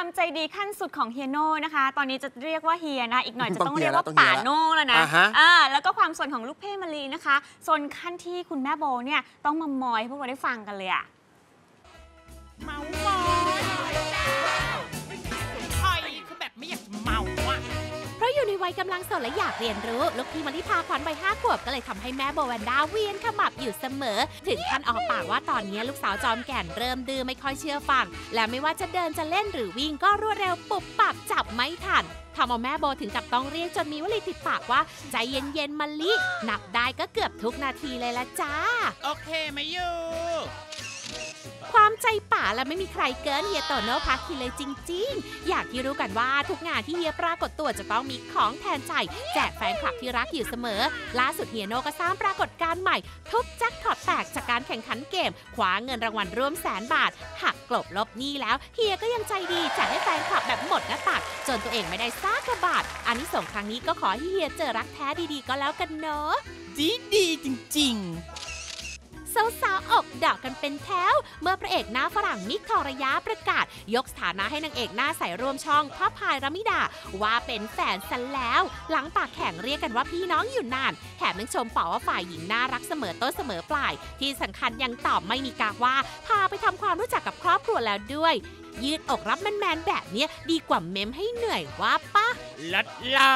ความใจดีขั้นสุดของเฮียโน่นะคะ ตอนนี้จะเรียกว่าเฮียนะ อีกหน่อยจะต้ต้อองงเฮีเรียยกว่าแล้วต้องเฮีป่ายแล้วโน่แล้วนะอ่าฮะอ่าแล้วก็ความสนของลูกเพ่มารีนะคะสนขั้นที่คุณแม่โบเนี่ยต้องมามอยให้พวกเราได้ฟังกันเลยอะ อยู่ในวัยกำลังสนและอยากเรียนรู้ ลูกพี่มะลิพาขวัญวัยห้าขวบก็เลยทำให้แม่โบแวนด้าเวียนขมับอยู่เสมอ ถึงขั้นออกปากว่าตอนนี้ลูกสาวจอมแก่นเริ่มดื้อไม่ค่อยเชื่อฟัง และไม่ว่าจะเดินจะเล่นหรือวิ่งก็รวดเร็วปุบปับจับไม่ทันทำเอาแม่โบถึงกับต้องเรียกจนมีวลีติดปากว่า ใจเย็นๆมะลินับได้ก็เกือบทุกนาทีเลยละจ้า โอเคไหมยู ความใจป่าและไม่มีใครเกินเฮียโตโน่พักคีเลยจริง ๆ อยากที่รู้กันว่าทุกงานที่เฮียปรากฏตัวจะต้องมีของแทนใจ แจกแฟนคลับที่รักอยู่เสมอ ล่าสุดเฮียโน่ก็สร้างปรากฏการณ์ใหม่ ทุบแจ็คพอตแตกจากการแข่งขันเกมคว้าเงินรางวัลร่วมแสนบาท หักกลบลบหนี้แล้วเฮียก็ยังใจดีแจกให้แฟนคลับแบบหมดหน้าตักจนตัวเองไม่ได้ซากกระบาทอันนี้ส่งครั้งนี้ก็ขอให้เฮียเจอรักแท้ดีๆ ก็แล้วกันเนาะดีดีจริง ๆ ดอกกันเป็นแถวเมื่อพระเอกหน้าฝรั่งมิกทอระยะประกาศ ยกสถานะให้นางเอกหน้าใสร่วมช่องพ่อพายรามิดา ว่าเป็นแฟนซะแล้ว หลังปากแข่งเรียกกันว่าพี่น้องอยู่นาน แถมยังชมเป่าว่าฝ่ายหญิงน่ารักเสมอต้นเสมอปลาย ที่สำคัญยังตอบไม่มีกากว่า พาไปทำความรู้จักกับครอบครัวแล้วด้วย ยืดอกรับแมนๆแบบเนี้ยดีกว่าเมมให้เหนื่อยว่าปะลัดลา